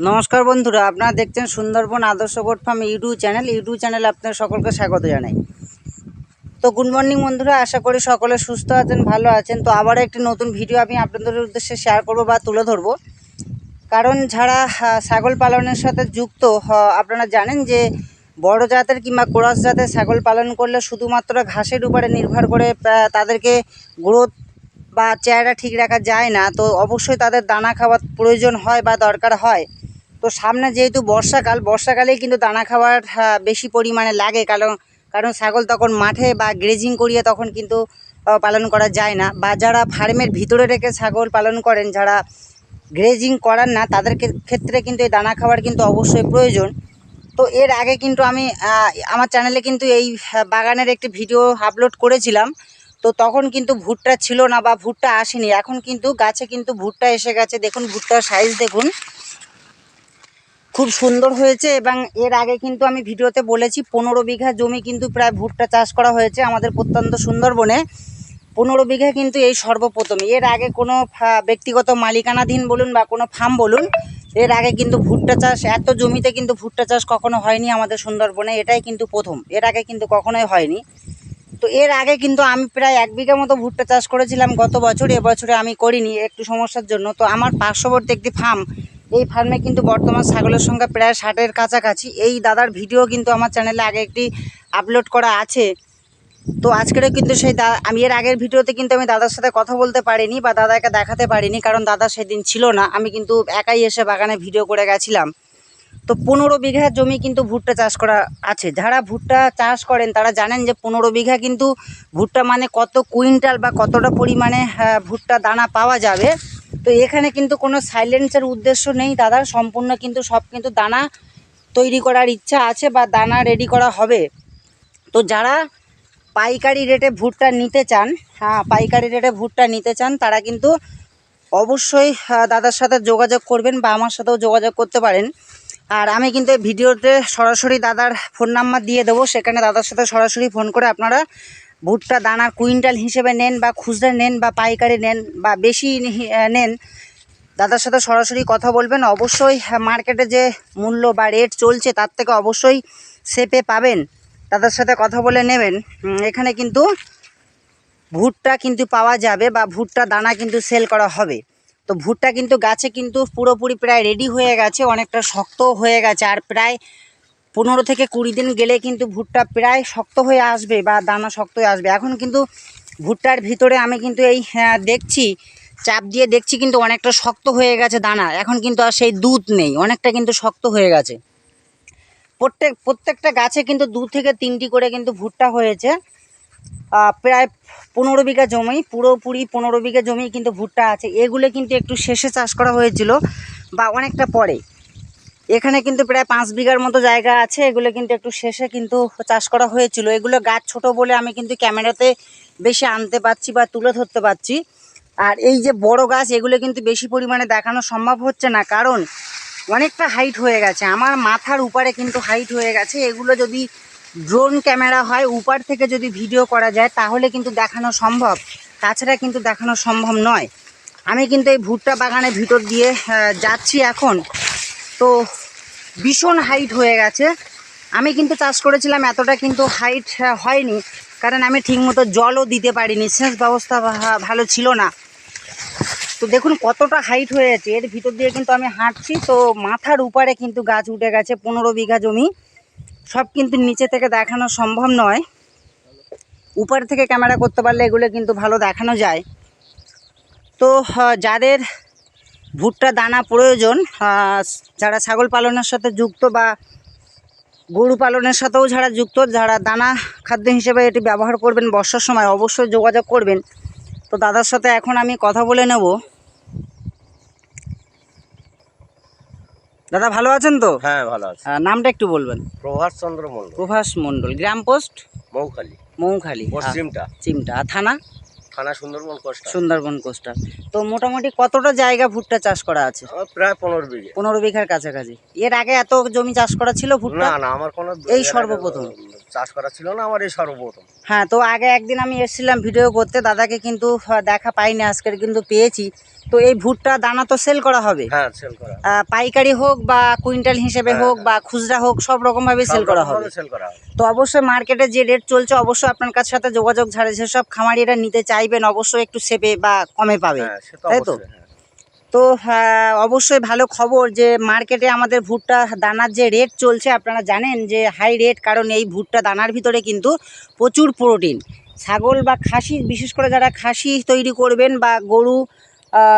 নমস্কার বন্ধুরা, আপনারা দেখছেন Sundarban Adarsha goat farm YouTube channel. YouTube চ্যানেলে আপনাদের সকলকে স্বাগত জানাই। তো গুড মর্নিং বন্ধুরা, আশা করি সকলে সুস্থ আছেন, ভালো আছেন। তো আবার একটি নতুন ভিডিও আমি আপনাদের উদ্দেশ্যে শেয়ার করব বা তুলে ধরবো। কারণ যারা ছাগল পালনের সাথে যুক্ত আপনারা জানেন যে বড় জাতের কিংবা ক্রস জাতের ছাগল পালন করলে শুধুমাত্র ঘাসের উপরে নির্ভর করে তাদেরকে গ্রোথ বা চেহারা ঠিক রাখা যায় না। তো অবশ্যই তাদের দানা খাওয়ার প্রয়োজন হয় বা দরকার হয়। তো সামনে যেহেতু বর্ষাকাল, বর্ষাকালেই কিন্তু দানা খাবার বেশি পরিমাণে লাগে। কারণ কারণ ছাগল তখন মাঠে বা গ্রেজিং করিয়ে তখন কিন্তু পালন করা যায় না। বা যারা ফার্মের ভিতরে রেখে ছাগল পালন করেন, যারা গ্রেজিং করার না, তাদের ক্ষেত্রে কিন্তু এই দানা খাবার কিন্তু অবশ্যই প্রয়োজন। তো এর আগে কিন্তু আমি আমার চ্যানেলে কিন্তু এই বাগানের একটি ভিডিও আপলোড করেছিলাম। তো তখন কিন্তু ভুট্টা ছিল না বা ভুট্টা আসেনি। এখন কিন্তু গাছে কিন্তু ভুট্টা এসে গেছে। দেখুন, ভুট্টার সাইজ দেখুন। খুব সুন্দর হয়েছে এবং এর আগে কিন্তু আমি ভিডিওতে বলেছি পনেরো বিঘা জমি কিন্তু প্রায় ভুট্টা চাষ করা হয়েছে আমাদের প্রত্যন্ত সুন্দরবনে। পনেরো বিঘা কিন্তু এই সর্বপ্রথম। এর আগে কোনো ব্যক্তিগত মালিকানাধীন বলুন বা কোনো ফার্ম বলুন, এর আগে কিন্তু ভুট্টা চাষ, এত জমিতে কিন্তু ভুট্টা চাষ কখনো হয়নি আমাদের সুন্দরবনে, এটাই কিন্তু প্রথম। এর আগে কিন্তু কখনোই হয়নি। তো এর আগে কিন্তু আমি প্রায় এক বিঘা মতো ভুট্টা চাষ করেছিলাম গত বছর, এবছরে আমি করিনি, একটু সমস্যার জন্য। তো আমার পার্শ্ববর্তী একটি ফার্ম এই ফার্মে কিন্তু বর্তমান ছাগলের সংখ্যা প্রায় ষাটের কাছাকাছি। এই দাদার ভিডিও কিন্তু আমার চ্যানেলে আগে একটি আপলোড করা আছে। তো আজকেরও কিন্তু সেই দা আমি এর আগের ভিডিওতে কিন্তু আমি দাদার সাথে কথা বলতে পারিনি বা দাদাকে দেখাতে পারিনি কারণ দাদা সেদিন ছিল না। আমি কিন্তু একাই এসে বাগানে ভিডিও করে গেছিলাম। তো পনেরো বিঘা জমি কিন্তু ভুট্টা চাষ করা আছে। যারা ভুট্টা চাষ করেন তারা জানেন যে পনেরো বিঘা কিন্তু ভুট্টা মানে কত কুইন্টাল বা কতটা পরিমাণে আহ, ভুট্টা দানা পাওয়া যাবে। তো এখানে কিন্তু কোনো সাইলেন্সের উদ্দেশ্য নেই দাদার সম্পূর্ণ কিন্তু সব কিন্তু দানা তৈরি করার ইচ্ছা আছে বা দানা রেডি করা হবে। তো যারা পাইকারি রেটে ভুট্টা নিতে চান হ্যাঁ পাইকারি রেটে ভুট্টা নিতে চান, তারা কিন্তু অবশ্যই দাদার সাথে যোগাযোগ করবেন বা আমার সাথেও যোগাযোগ করতে পারেন। আর আমি কিন্তু এই ভিডিওতে সরাসরি দাদার ফোন নাম্বার দিয়ে দেবো। সেখানে দাদার সাথে সরাসরি ফোন করে আপনারা ভুট্টা দানা কুইন্টাল হিসেবে নেন বা খুচরা নেন বা পাইকারি নেন বা বেশি নেন, দাদার সাথে সরাসরি কথা বলবেন। অবশ্যই মার্কেটে যে মূল্য বা রেট চলছে তার থেকে অবশ্যই সেপে পাবেন। দাদার সাথে কথা বলে নেবেন। এখানে কিন্তু ভুট্টা কিন্তু পাওয়া যাবে বা ভুট্টা দানা কিন্তু সেল করা হবে। তো ভুট্টা কিন্তু গাছে কিন্তু পুরোপুরি প্রায় রেডি হয়ে গেছে, অনেকটা শক্ত হয়ে গেছে। আর প্রায় পনেরো থেকে কুড়ি দিন গেলে কিন্তু ভুট্টা প্রায় শক্ত হয়ে আসবে বা দানা শক্ত হয়ে আসবে। এখন কিন্তু ভুট্টার ভিতরে আমি কিন্তু এই আহ, দেখছি চাপ দিয়ে দেখছি কিন্তু অনেকটা শক্ত হয়ে গেছে দানা। এখন কিন্তু আর সেই দুধ নেই অনেকটা কিন্তু শক্ত হয়ে গেছে। প্রত্যেক প্রত্যেকটা গাছে কিন্তু দু থেকে তিনটি করে কিন্তু ভুট্টা হয়েছে। প্রায় পনেরো বিঘা জমি পুরোপুরি পনেরো বিঘা জমি কিন্তু ভুট্টা আছে। এগুলো কিন্তু একটু শেষে চাষ করা হয়েছিল বা অনেকটা পরে। এখানে কিন্তু প্রায় পাঁচ বিঘার মতো জায়গা আছে। এগুলো কিন্তু একটু শেষে কিন্তু চাষ করা হয়েছিল। এগুলো গাছ ছোট বলে আমি কিন্তু ক্যামেরাতে বেশি আনতে পারছি বা তুলে ধরতে পারছি। আর এই যে বড় গাছ, এগুলো কিন্তু বেশি পরিমাণে দেখানো সম্ভব হচ্ছে না। কারণ অনেকটা হাইট হয়ে গেছে। আমার মাথার উপরে কিন্তু হাইট হয়ে গেছে। এগুলো যদি ড্রোন ক্যামেরা হয়, উপর থেকে যদি ভিডিও করা যায়, তাহলে কিন্তু দেখানো সম্ভব। তাছাড়া কিন্তু দেখানো সম্ভব নয়। আমি কিন্তু এই ভুট্টা বাগানের ভিতর দিয়ে যাচ্ছি এখন। তো ভীষণ হাইট হয়ে গেছে। আমি কিন্তু চাষ করেছিলাম, এতটা কিন্তু হাইট হয়নি। কারণ আমি ঠিকমতো জলও দিতে পারিনি, সেচ ব্যবস্থা ভালো ছিল না। তো দেখুন কতটা হাইট হয়ে গেছে। এর ভিতর দিয়ে কিন্তু আমি হাঁটছি, তো মাথার উপরে কিন্তু গাছ উঠে গেছে, পনেরো বিঘা জমি। সব কিন্তু নিচে থেকে দেখানো সম্ভব নয়। উপর থেকে ক্যামেরা করতে পারলে এগুলো কিন্তু ভালো দেখানো যায়। তো যাদের ভুট্টা দানা প্রয়োজন। যারা ছাগল পালনের সাথে যুক্ত বা গরু পালনের সাথেও যারা যুক্ত যারা দানা খাদ্য হিসেবে এটি ব্যবহার করবেন বর্ষার সময় অবশ্যই যোগাযোগ করবেন। তো দাদার সাথে এখন আমি কথা বলে নেব। দাদা ভালো আছেন তো? হ্যাঁ ভালো আছে। নামটা একটু বলবেন। প্রভাস চন্দ্র মন্ডল প্রভাস মণ্ডল গ্রাম পোস্ট মৌখালি মৌখালি পশ্চিমটা। চিমটা। থানা? থানা সুন্দরবন কোস্টা সুন্দরবন কোস্টাল তো মোটামুটি কতটা জায়গা ভুট্টা চাষ করা আছে? প্রায় পনেরো বিঘে। পনেরো বিঘার কাছাকাছি। এর আগে এত জমি চাষ করা ছিল ভুট্টা? না না আমার কোনো এই সর্বপ্রথম? চাষ করা ছিল না আমার এই সর্বপ্রথম। হ্যাঁ তো আগে একদিন আমি এসেছিলাম ভিডিও করতে দাদাকে কিন্তু দেখা পাইনি আজকের কিন্তু পেয়েছি। তো এই ভুট্টা দানা তো সেল করা হবে। হ্যাঁ সেল করা পাইকারি হোক বা কুইন্টাল হিসেবে হ্যাঁ, হোক বা খুচরা হোক সব রকম ভাবে সেল করা হবে। সেল করা তো অবশ্যই মার্কেটে যে রেট চলছে অবশ্যই আপনার কাছে সাথে যোগাযোগ ছাড়ে যেসব খামারিরা নিতে চাইবেন অবশ্যই একটু সেপে বা কমে পাবে হ্যাঁ তাই তো? হ্যাঁ। তো অবশ্যই ভালো খবর যে মার্কেটে আমাদের ভুট্টা দানার যে রেট চলছে আপনারা জানেন যে হাই রেট কারণ এই ভুট্টা দানার ভিতরে কিন্তু প্রচুর প্রোটিন ছাগল বা খাসি বিশেষ করে যারা খাসি তৈরি করবেন বা গরু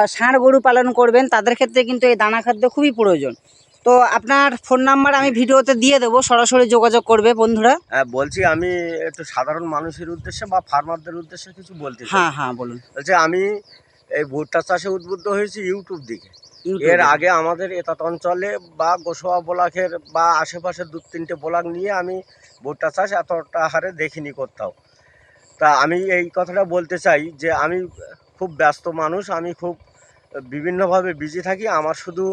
ষাঁড় গরু পালন করবেন তাদের ক্ষেত্রে কিন্তু এই দানা খাদ্য খুবই প্রয়োজন তো আপনার ফোন নাম্বার আমি ভিডিওতে দিয়ে দেবো সরাসরি যোগাযোগ করবে বন্ধুরা। হ্যাঁ বলছি আমি একটু সাধারণ মানুষের উদ্দেশ্যে বা ফার্মারদের উদ্দেশ্যে কিছু বলতে চাই। হ্যাঁ হ্যাঁ বলুন। বলছি আমি এই ভুট্টা চাষে উদ্বুদ্ধ হয়েছি ইউটিউব দিকে। এর আগে আমাদের এতাত অঞ্চলে বা গোসোয়া ব্লকের বা আশেপাশে দু তিনটে ব্লক নিয়ে আমি ভুট্টা চাষ এতটা হারে দেখিনি কোথাও। তা আমি এই কথাটা বলতে চাই যে আমি খুব ব্যস্ত মানুষ আমি খুব বিভিন্নভাবে বিজি থাকি। আমার শুধু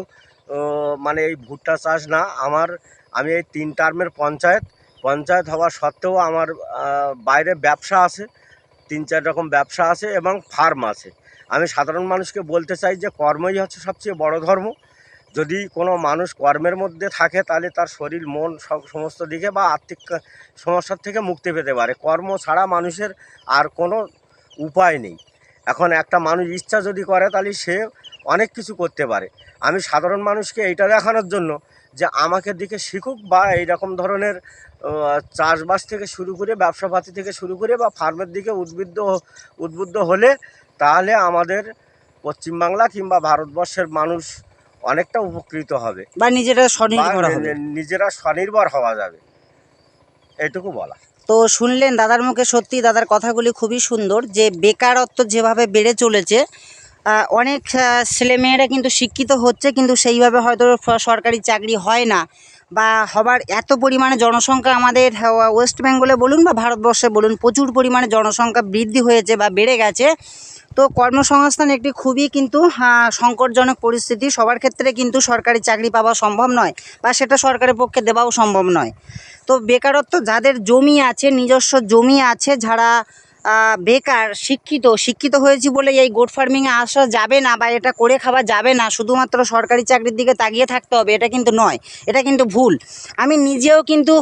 মানে এই ভুট্টা চাষ না, আমার, আমি এই তিন টার্মের পঞ্চায়েত। পঞ্চায়েত হওয়া সত্ত্বেও আমার বাইরে ব্যবসা আছে, তিন চার রকম ব্যবসা আছে এবং ফার্ম আছে। আমি সাধারণ মানুষকে বলতে চাই যে কর্মই হচ্ছে সবচেয়ে বড় ধর্ম। যদি কোনো মানুষ কর্মের মধ্যে থাকে, তাহলে তার শরীর, মন সব, সমস্ত দিকে বা আর্থিক সমস্যার থেকে মুক্তি পেতে পারে। কর্ম ছাড়া মানুষের আর কোনো উপায় নেই। এখন একটা মানুষ ইচ্ছা যদি করে, তাহলে সে অনেক কিছু করতে পারে। আমি সাধারণ মানুষকে এইটা দেখানোর জন্য যে আমাকে দিকে শিখুক বা এইরকম ধরনের চাষবাস থেকে শুরু করে ব্যবসাপাতি থেকে শুরু করে বা ফার্মের দিকে উদ্বুদ্ধ উদ্বুদ্ধ হলে তাহলে আমাদের পশ্চিমবাংলা কিংবা ভারতবর্ষের মানুষ অনেকটা উপকৃত হবে। বা নিজেরা স্বনির্ভর হবে। নিজেরা স্বনির্ভর হওয়া যাবে। এটুকু বলা তো শুনলেন দাদার মুখে সত্যি দাদার কথাগুলি খুবই সুন্দর যে বেকারত্ব যেভাবে বেড়ে চলেছে অনেক ছেলেমেয়েরা কিন্তু শিক্ষিত হচ্ছে, কিন্তু সেইভাবে হয়তো সরকারি চাকরি হয় না। বা হবার এত পরিমাণে জনসংখ্যা আমাদের ওয়েস্ট বেঙ্গলে বলুন বা ভারতবর্ষে বলুন, প্রচুর পরিমাণে জনসংখ্যা বৃদ্ধি হয়েছে বা বেড়ে গেছে। তো কর্মসংস্থান একটি খুবই কিন্তু সংকটজনক পরিস্থিতি। সবার ক্ষেত্রে কিন্তু সরকারি চাকরি পাওয়া সম্ভব নয় বা সেটা সরকারের পক্ষে দেওয়াও সম্ভব নয়। তো বেকারত্ব, যাদের জমি আছে, নিজস্ব জমি আছে, যারা বেকার, শিক্ষিত শিক্ষিত হয়েছি বলে এই গোট ফার্মিংয়ে আসা যাবে না বা এটা করে খাওয়া যাবে না, শুধুমাত্র সরকারি চাকরির দিকে তাকিয়ে থাকতে হবে, এটা কিন্তু নয়, এটা কিন্তু ভুল। আমি নিজেও কিন্তু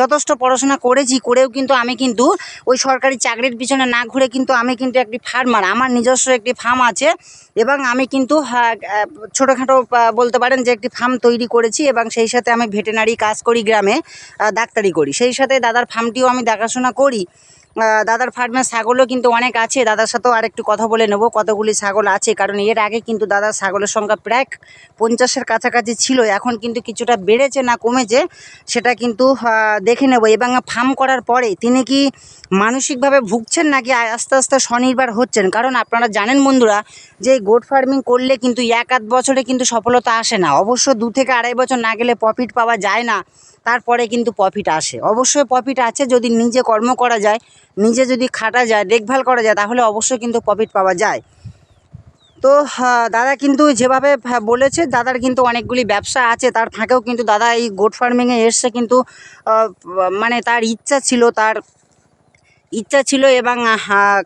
যথেষ্ট পড়াশোনা করেছি, করেও কিন্তু আমি কিন্তু ওই সরকারি চাকরির পিছনে না ঘুরে কিন্তু আমি কিন্তু একটি ফার্মার আমার নিজস্ব একটি ফার্ম আছে এবং আমি কিন্তু ছোটোখাটো বলতে পারেন যে একটি ফার্ম তৈরি করেছি এবং সেই সাথে আমি ভেটেনারি কাজ করি গ্রামে ডাক্তারি করি। সেই সাথে দাদার ফার্মটিও আমি দেখাশোনা করি। দাদার ফার্মে ছাগলও কিন্তু অনেক আছে। দাদার সাথেও আর একটু কথা বলে নেব, কতগুলি ছাগল আছে? কারণ এর আগে কিন্তু দাদার ছাগলের সংখ্যা প্রায় পঞ্চাশের কাছাকাছি ছিল। এখন কিন্তু কিছুটা বেড়েছে না কমেছে, সেটা কিন্তু দেখে নেব। এবং ফার্ম করার পরে তিনি কি মানসিকভাবে ভুগছেন নাকি আস্তে আস্তে স্বনির্ভর হচ্ছেন? কারণ আপনারা জানেন বন্ধুরা, যে গোট ফার্মিং করলে কিন্তু এক আধ বছরে কিন্তু সফলতা আসে না। অবশ্য দু থেকে আড়াই বছর না গেলে প্রফিট পাওয়া যায় না। তারপরে কিন্তু প্রফিট আসে। অবশ্যই প্রফিট আছে যদি নিজে কর্ম করা যায়, নিজে যদি খাটা যায়, দেখভাল করা যায়, তাহলে অবশ্যই কিন্তু প্রফিট পাওয়া যায়। তো দাদা কিন্তু যেভাবে বলেছে, দাদার কিন্তু অনেকগুলি ব্যবসা আছে, তার ফাঁকেও কিন্তু দাদা এই গোট ফার্মিংয়ে এসছে কিন্তু মানে তার ইচ্ছা ছিল, তার ইচ্ছা ছিল এবং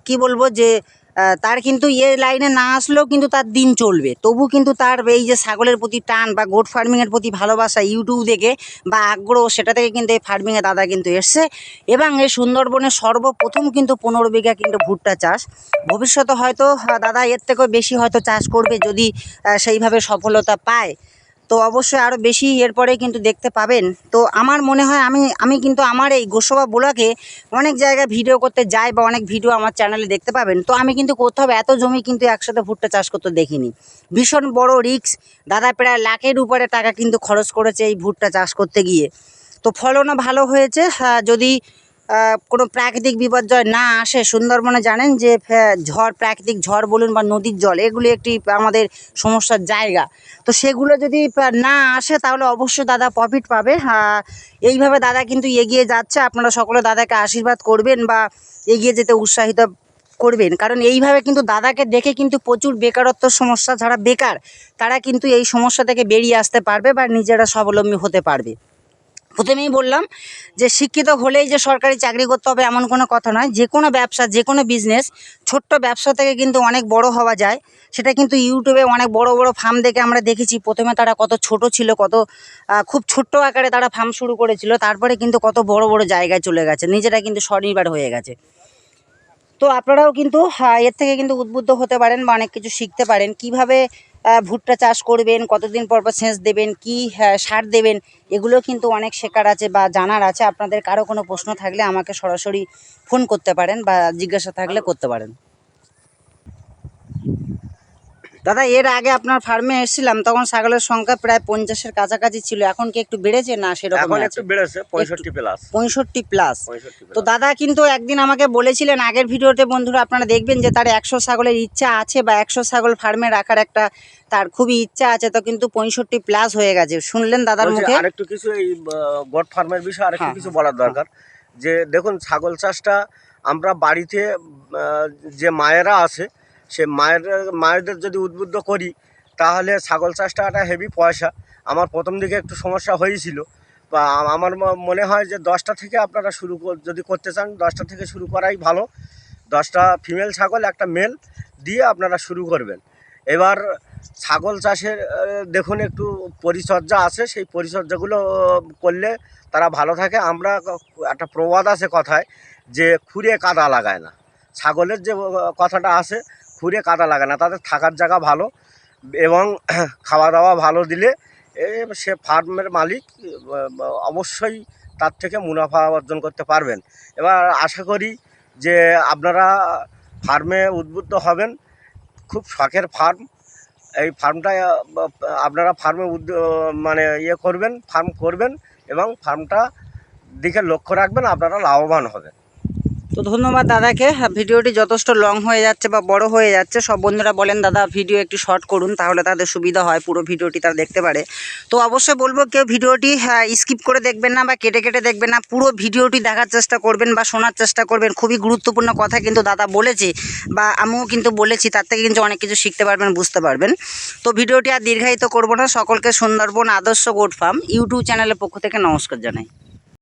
কি বলব যে তার কিন্তু এ লাইনে না আসলেও কিন্তু তার দিন চলবে। তবু কিন্তু তার এই যে ছাগলের প্রতি টান বা গোট ফার্মিংয়ের প্রতি ভালোবাসা ইউটিউব দেখে বা আগ্রহ, সেটা থেকে কিন্তু এই ফার্মিংয়ে দাদা কিন্তু এসছে। এবং এই সুন্দরবনে সর্বপ্রথম কিন্তু পনেরো বিঘা কিন্তু ভুট্টা চাষ। ভবিষ্যতে হয়তো দাদা এর থেকেও বেশি হয়তো চাষ করবে যদি সেইভাবে সফলতা পায়। তো অবশ্যই আরও বেশি এরপরে কিন্তু দেখতে পাবেন। তো আমার মনে হয় আমি আমি কিন্তু আমার এই গোসবা বোলাকে অনেক জায়গায় ভিডিও করতে যাই বা অনেক ভিডিও আমার চ্যানেলে দেখতে পাবেন। তো আমি কিন্তু কোথাও এত জমি কিন্তু একসাথে ভুট্টা চাষ করতে দেখিনি। ভীষণ বড় রিস্ক। দাদা প্রায় লাখের উপরে টাকা কিন্তু খরচ করেছে এই ভুট্টা চাষ করতে গিয়ে। তো ফলনও ভালো হয়েছে। যদি কোনো প্রাকৃতিক বিপর্যয় না আসে, সুন্দরবনে জানেন যে ঝড়, প্রাকৃতিক ঝড় বলুন বা নদীর জল, এগুলি একটি আমাদের সমস্যার জায়গা। তো সেগুলো যদি না আসে, তাহলে অবশ্যই দাদা প্রফিট পাবে। এইভাবে দাদা কিন্তু এগিয়ে যাচ্ছে। আপনারা সকলে দাদাকে আশীর্বাদ করবেন বা এগিয়ে যেতে উৎসাহিত করবেন। কারণ এইভাবে কিন্তু দাদাকে দেখে কিন্তু প্রচুর বেকারত্ব সমস্যা, যারা বেকার, তারা কিন্তু এই সমস্যা থেকে বেরিয়ে আসতে পারবে বা নিজেরা স্বাবলম্বী হতে পারবে। প্রথমেই বললাম যে শিক্ষিত হলেই যে সরকারি চাকরি করতে হবে এমন কোনো কথা নয়। যে কোনো ব্যবসা, যে কোনো বিজনেস ছোট্ট ব্যবসা থেকে কিন্তু অনেক বড় হওয়া যায়। সেটা কিন্তু ইউটিউবে অনেক বড় বড় ফার্ম দেখে আমরা দেখেছি। প্রথমে তারা কত ছোট ছিল, কত খুব ছোট্ট আকারে তারা ফার্ম শুরু করেছিল। তারপরে কিন্তু কত বড় বড় জায়গায় চলে গেছে। নিজেরা কিন্তু স্বনির্ভর হয়ে গেছে। তো আপনারাও কিন্তু এর থেকে কিন্তু উদ্বুদ্ধ হতে পারেন বা অনেক কিছু শিখতে পারেন। কীভাবে ভুট্টা চাষ করবেন, কতদিন পর পর সেচ দেবেন, কি সার দেবেন, এগুলো কিন্তু অনেক শেখার আছে বা জানার আছে। আপনাদের কারও কোনো প্রশ্ন থাকলে আমাকে সরাসরি ফোন করতে পারেন বা জিজ্ঞাসা থাকলে করতে পারেন। দাদা এর আগে আপনার ফার্মে এসেছিলাম তখন ছাগলের সংখ্যা প্রায় পঞ্চাশের কাছাকাছি ছিল এখন কি একটু বেড়েছে? না সেরকম এখন একটু বেড়েছে পঁয়ষট্টি প্লাস পঁয়ষট্টি প্লাস তো দাদা কিন্তু একদিন আমাকে বলেছিলেন আগের ভিডিওতে বন্ধুরা আপনারা দেখবেন যে তার একশো ছাগলের ইচ্ছা আছে বা একশো ছাগল ফার্মে রাখার একটা তার খুবই ইচ্ছা আছে তো কিন্তু পঁয়ষট্টি প্লাস হয়ে গেছে। শুনলেন দাদার মুখে? আরেকটু কিছু এই গোট ফার্মের বিষয়ে আরেকটু হ্যাঁ, কিছু বলার দরকার। যে দেখুন ছাগল চাষটা আমরা বাড়িতে যে মায়েরা আছে সে মায়ের, মায়েদের যদি উদ্বুদ্ধ করি, তাহলে ছাগল চাষটা একটা হেভি পয়সা। আমার প্রথম দিকে একটু সমস্যা হয়েছিল। বা আমার মনে হয় যে দশটা থেকে আপনারা শুরু যদি করতে চান, দশটা থেকে শুরু করাই ভালো। দশটা ফিমেল ছাগল, একটা মেল দিয়ে আপনারা শুরু করবেন। এবার ছাগল চাষের দেখুন একটু পরিচর্যা আছে। সেই পরিচর্যাগুলো, করলে তারা ভালো থাকে। আমরা একটা প্রবাদ আছে কথায় যে খুঁড়ে কাদা লাগায় না। ছাগলের যে কথাটা আছে খুঁড়ে কাদা লাগায় না, তাদের থাকার জায়গা ভালো এবং খাওয়া দাওয়া ভালো দিলে সে ফার্মের মালিক, অবশ্যই তার থেকে মুনাফা অর্জন করতে পারবেন। এবার আশা করি যে আপনারা ফার্মে উদ্বুদ্ধ হবেন, খুব শখের ফার্ম। এই ফার্মটা, আপনারা ফার্মে মানে ইয়ে করবেন, ফার্ম করবেন এবং ফার্মটা দিকে লক্ষ্য রাখবেন, আপনারা লাভবান হবেন। তো ধন্যবাদ দাদাকে। হ্যাঁ, ভিডিওটি যথেষ্ট লং হয়ে যাচ্ছে বা বড় হয়ে যাচ্ছে সব বন্ধুরা বলেন দাদা ভিডিও একটু শর্ট করুন তাহলে তাদের সুবিধা হয় পুরো ভিডিওটি তারা দেখতে পারে। তো অবশ্যই বলব কেউ ভিডিওটি স্কিপ করে দেখবেন না বা কেটে কেটে দেখবেন না পুরো ভিডিওটি দেখার চেষ্টা করবেন বা শোনার চেষ্টা করবেন। খুবই গুরুত্বপূর্ণ কথা কিন্তু দাদা বলেছে বা আমিও কিন্তু বলেছি তার থেকে কিন্তু অনেক কিছু শিখতে পারবেন বুঝতে পারবেন। তো ভিডিওটি আর দীর্ঘায়িত করব না সকলকে Sundarban Adarsha goat farm YouTube চ্যানেলের পক্ষ থেকে নমস্কার জানাই।